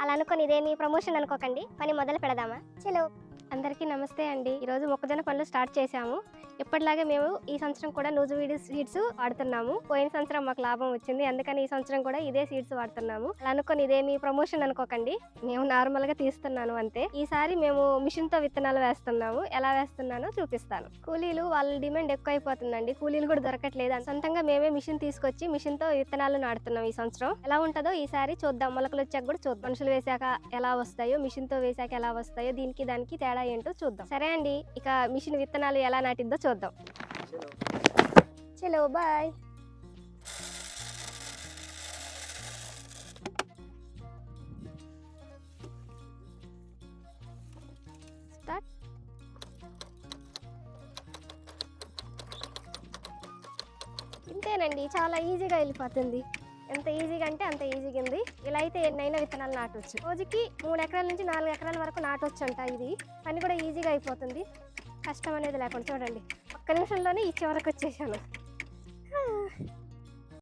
అలా అనుకొని ఇదేమి ప్రమోషన్ అనుకోకండి. పని మొదలు పెడదామా? చలో. అందరికీ నమస్తే అండి. ఈరోజు మొక్కజొన్న పనులు స్టార్ట్ చేశాము. ఎప్పటిలాగే మేము ఈ సంవత్సరం కూడా నూజు వీడి సీడ్స్ వాడుతున్నాము. పోయిన సంవత్సరం మాకు లాభం వచ్చింది. అందుకని ఈ సంవత్సరం కూడా ఇదే సీడ్స్ వాడుతున్నాము. అలా అనుకొని ఇదేమి ప్రమోషన్ అనుకోకండి. మేము నార్మల్గా తీస్తున్నాను అంతే. ఈసారి మేము మిషన్తో విత్తనాలు వేస్తున్నాము. ఎలా వేస్తున్నానో చూపిస్తాను. కూలీలు వాళ్ళ డిమాండ్ ఎక్కువ అయిపోతుందండి కూలీలు కూడా దొరకట్లేదు సొంతంగా మేమే మిషన్ తీసుకొచ్చి మిషన్తో విత్తనాలు నాడుతున్నాం ఈ సంవత్సరం. ఎలా ఉంటుందో ఈసారి చూద్దాం. మొలకలు వచ్చాక కూడా చూద్దాం. మనుషులు వేసాక ఎలా వస్తాయో మిషన్తో వేసాక ఎలా వస్తాయో దీనికి దానికి తేడా ఏంటో చూద్దాం. సరే అండి. ఇక మిషన్ విత్తనాలు ఎలా నాటిద్దో చూద్దాం చలో బాయ్. ఇంతేనండి చాలా ఈజీగా వెళ్ళిపోతుంది. ఎంత ఈజీగా అంటే అంత ఈజీగా ఉంది. ఇలా అయితే ఎన్నైనా విత్తనాలు నాటవచ్చు రోజుకి మూడు ఎకరాల నుంచి నాలుగు ఎకరాల వరకు నాటవచ్చు అంట ఇది. పని కూడా ఈజీగా అయిపోతుంది. కష్టం అనేది లేకుండా చూడండి. ఒక్క నిమిషంలోనే ఈ చివరకు వచ్చేసాను.